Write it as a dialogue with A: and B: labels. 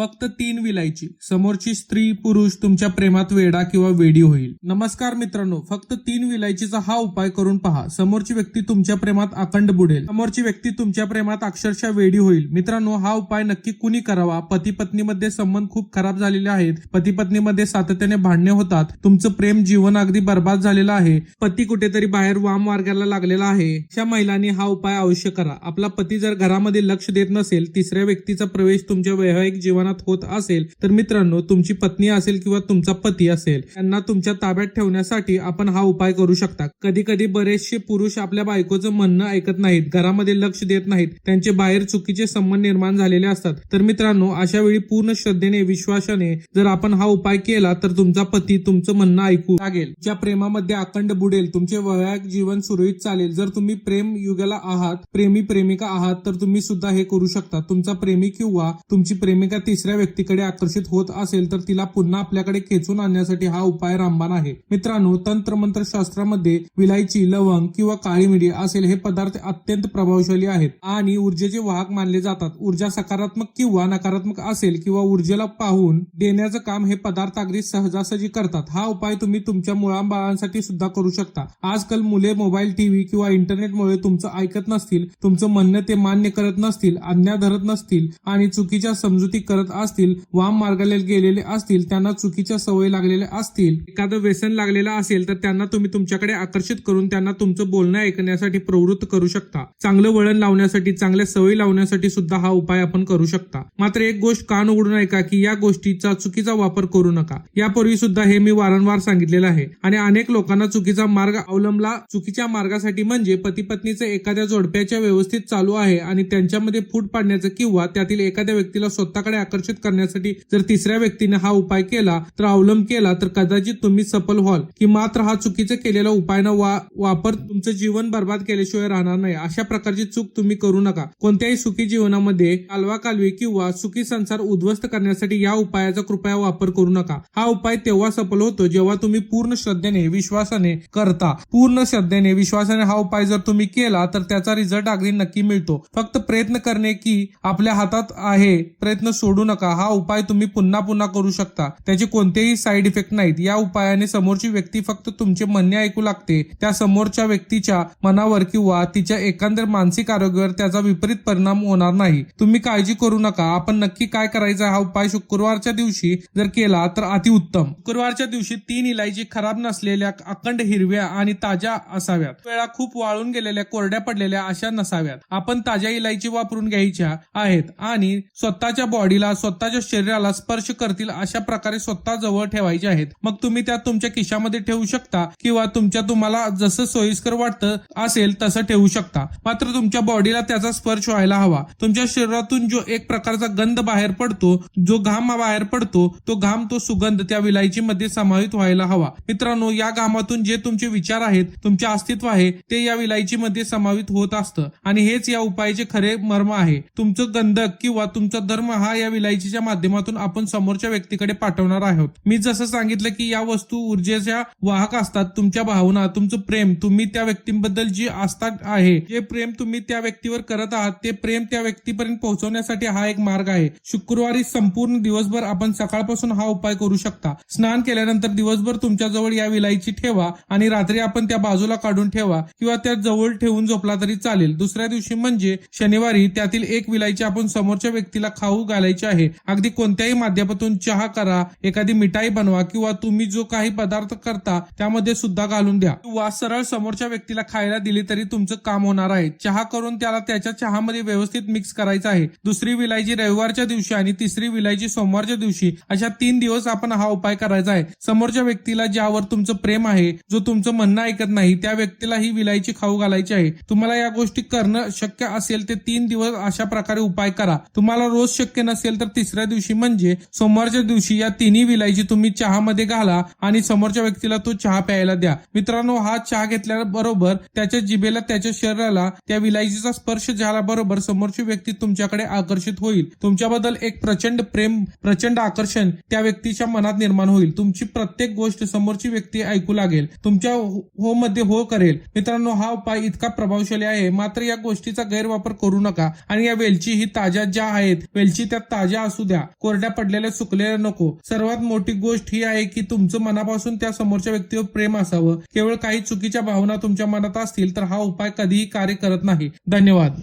A: फक्त तीन विलायची. समोरची स्त्री पुरुष तुमच्या प्रेमात वेडा किंवा वेडी होईल. नमस्कार मित्रांनो फक्त तीन विलायचीचा हा उपाय करून पहा. समोरची व्यक्ती तुमच्या प्रेमात अखंड बुडेल. समोरची व्यक्ती तुमच्या प्रेमात अक्षरशः वेडी होईल. मित्रांनो हा उपाय नक्की कुणी करावा? पती पत्नीमध्ये संबंध खूप खराब झालेले आहेत. पती पत्नीमध्ये सातत्याने भांडणे होतात. तुमचं प्रेम जीवन अगदी बर्बाद झालेलं आहे. पती कुठेतरी बाहेर वाम मार्गाला लागलेला आहे. अशा महिलांनी हा उपाय अवश्य करा. आपला पती जर घरामध्ये लक्ष देत नसेल तिसऱ्या व्यक्तीचा प्रवेश तुमच्या वैवाहिक जीवनात होत असेल तर मित्रांनो तुमची पत्नी असेल किंवा तुमचा पती असेल त्यांना तुमच्या ताब्यात ठेवण्यासाठी आपण हा उपाय करू शकता. कधी कधी बरेचसे पुरुष आपल्या बायकोचं म्हणणं ऐकत नाहीत घरामध्ये लक्ष देत नाहीत त्यांचे बाहेर चुकीचे संबंध निर्माण झालेले असतात. तर मित्रांनो अशा वेळी पूर्ण श्रद्धेने विश्वासाने जर आपण हा उपाय केला तर तुमचा पती तुमचं म्हणणं ऐकू लागेल. ज्या प्रेमामध्ये अखंड बुडेल तुमचे वैवाहिक जीवन सुरळीत चालेल. जर तुम्ही प्रेम युगाला आहात प्रेमी प्रेमिका आहात तर तुम्ही सुद्धा हे करू शकता. तुमचा प्रेमी किंवा तुमची प्रेमिका तिसऱ्या व्यक्तीकडे आकर्षित होत असेल तर तिला पुन्हा आपल्याकडे खेचून आणण्यासाठी हा उपाय रामबाण आहे. मित्रांनो तंत्र मंत्र शास्त्रामध्ये विलायची लवंग किंवा काळी मिडी असेल हे पदार्थ अत्यंत प्रभावशाली आहेत. आणि ऊर्जेचे वाहक मानले जातात. ऊर्जा सकारात्मक किंवा नकारात्मक असेल किंवा ऊर्जेला पाहून देण्याचं काम हे पदार्थ अगदी सहजासहजी करतात. हा उपाय तुम्ही तुमच्या मुळांबाळांसाठी सुद्धा करू शकता. आजकाल मुले मोबाईल टीव्ही किंवा इंटरनेटमुळे तुमचं ऐकत नसतील तुमचं म्हणणं ते मान्य करत नसतील आज्ञा धरत नसतील आणि चुकीच्या समजुती करत असतील वाम मार्गाला गेलेले असतील त्यांना चुकीच्या सवय लागलेल्या असतील एखादं व्यसन लागलेलं असेल तर त्यांना तुम्ही तुमच्याकडे आकर्षित करून त्यांना तुमचं बोलणं ऐकण्यासाठी प्रवृत्त करू शकता. चांगलं वळण लावण्यासाठी चांगल्या सवयी लावण्यासाठी सुद्धा हा उपाय आपण करू शकता. मात्र एक गोष्ट कान उघडून ऐका की या गोष्टीचा चुकीचा वापर करू नका. यापूर्वी सुद्धा हे मी वारंवार सांगितलेलं आहे. आणि अनेक लोकांना चुकीचा मार्ग अवलंबला. चुकीच्या मार्गासाठी म्हणजे पती पत्नीचे एखाद्या जोडप्याच्या व्यवस्थित चालू आहे आणि त्यांच्यामध्ये फूट पाडण्याचं किंवा त्यातील एखाद्या व्यक्तीला स्वतःकडे आकर्षित करण्यासाठी जर तिसऱ्या व्यक्तीने हा उपाय केला तर अवलंब केला तर कदाचित तुम्ही सफल व्हाल. की मात्र हा चुकीचा केलेला उपाय वा- वापर तुमचं जीवन बर्बाद केल्याशिवाय राहणार नाही. अशा प्रकारची चूक तुम्ही करू नका. कोणत्याही सुखी जीवनामध्ये कालवा कालवी किंवा सुखी संसार उद्ध्वस्त करण्यासाठी या उपायाचा कृपया वापर करू नका. हा उपाय तेव्हा सफल होतो जेव्हा तुम्ही पूर्ण श्रद्धेने विश्वासाने करता. पूर्ण श्रद्धेने विश्वासाने हा उपाय जर तुम्ही केला तर त्याचा रिझल्ट अगदी नक्की मिळतो. फक्त प्रयत्न करणे की आपल्या हातात आहे प्रयत्न सोडू नका. हा उपाय तुम्ही पुन्हा पुन्हा करू शकता. त्याचे कोणतेही साईड इफेक्ट नाहीत. या उपायाने समोरची व्यक्ती फक्त तुमचे म्हणणे ऐकू लागते. त्या समोरच्या व्यक्तीच्या मनावर किंवा तिच्या एकंदर मानसिक आरोग्यावर त्याचा विपरीत परिणाम होणार नाही. तुम्ही काळजी करू नका. आपण नक्की काय करायचा? हा उपाय शुक्रवारच्या दिवशी जर केला तर अतिउत्तम शुक्रवारच्या दिवशी तीन इलायची खराब नसलेल्या अखंड हिरव्या आणि ताज्या असाव्यात. वेळा खूप वाळून गेलेल्या कोरड्या पडलेल्या अशा नसाव्यात. आपण ताज्या इलायची वापरून घ्यायच्या आहेत आणि स्वतःच्या बॉडीला स्वतःच्या शरीराला स्पर्श करतील अशा प्रकारे स्वतः जवळ ठेवायचे आहेत. मग तुम्ही त्या तुमच्या खिशामध्ये ठेवू शकता किंवा तुमच्या तुम्हाला जसं सोयीस्कर वाटतं असेल तसं ठेवू शकता. मात्र तुमच्या बॉडीला त्याचा स्पर्श व्हायला हवा. तुमच्या शरीरातून जो एक प्रकारचा गंध बाहेर पडतो जो घाम बाहेर पडतो तो घाम तो सुगंध त्या विलायची मध्ये समावित व्हायला हवा. मित्रांनो या घामातून जे तुमचे विचार आहेत तुमचे अस्तित्व आहे ते या विलायची मध्ये समावित होत असतं. आणि हेच या उपायाचे खरे मर्म आहे. तुमचं गंधक किंवा तुमचा धर्म हा या विलायचीच्या माध्यमातून आपण समोरच्या व्यक्तीकडे पाठवणार आहोत. मी जसं सांगितलं की या वस्तू ऊर्जेच्या वाहक असतात तुमच्या भावना तुमचं प्रेम तुम्ही त्या व्यक्तीबद्दल जी आस्था आहे जे प्रेम तुम्ही त्या व्यक्तीवर करत आहात ते प्रेम त्या व्यक्तीपर्यंत पोहोचवण्यासाठी हा एक मार्ग आहे. शुक्रवारी संपूर्ण दिवसभर आपण सकाळपासून हा उपाय करू शकता. स्नान केल्यानंतर दिवसभर तुमच्या जवळ या विलायची ठेवा आणि रात्री आपण त्या बाजूला काढून ठेवा किंवा त्या जवळ ठेवून झोपला तरी चालेल. दुसऱ्या दिवशी म्हणजे शनिवारी त्यातील एक विलायची आपण समोरच्या व्यक्तीला खाऊ घालायची आहे. अगदी कोणत्याही माध्यमातून चहा करा एखादी मिठाई बनवा किंवा तुम्ही जो काही पदार्थ करता त्यामध्ये सुद्धा घालून द्या. किंवा सरळ समोरच्या व्यक्तीला खायला दिली तरी तुमचं काम होणार आहे. चहा करून त्याला त्याच्या चहामध्ये व्यवस्थित मिक्स करायचा आहे. दुसरी विलायची रविवारच्या दिवशी आणि तिसरी विलायची सोमवारच्या दिवशी अशा तीन दिवस आपण हा उपाय करायचा आहे. समोरच्या व्यक्तीला ज्यावर तुमचं प्रेम आहे जो तुमचं म्हणणं ऐकत नाही त्या व्यक्तीला ही विलायची खाऊ घालायची आहे. तुम्हाला या गोष्टी करणं शक्य असेल ते तीन दिवस अशा प्रकारे उपाय करा. तुम्हाला रोज शक्य नसेल नसेल तर तिसऱ्या दिवशी म्हणजे सोमवारच्या दिवशी या तिन्ही विलायची तुम्ही चहामध्ये घाला आणि समोरच्या व्यक्तीला तो चहा प्यायला द्या. मित्रांनो हा चहा घेतल्याबरोबर त्याच्या जिभेला त्याच्या शरीराला त्या विलायचीचा स्पर्श झाल्याबरोबर समोरची व्यक्ती तुमच्याकडे आकर्षित होईल. तुमच्याबद्दल एक प्रचंड प्रेम प्रचंड आकर्षण त्या व्यक्तीच्या मनात निर्माण होईल. तुमची प्रत्येक गोष्ट समोरची व्यक्ती ऐकू लागेल. तुमच्या हो मध्ये हो करेल. मित्रांनो हा उपाय इतका प्रभावशाली आहे. मात्र या गोष्टीचा गैरवापर करू नका. आणि या वेलची ही ताज्या ज्या आहेत वेलची त्या ताज्या ताज्या असू द्या कोरड्या पडलेल्या सुकलेल्या नको. सर्वात मोठी गोष्ट ही आहे की तुमचं मनापासून त्या समोरच्या व्यक्तीवर प्रेम असावं. केवळ काही चुकीच्या भावना तुमच्या मनात असतील तर हा उपाय कधीही कार्य करत नाही. धन्यवाद.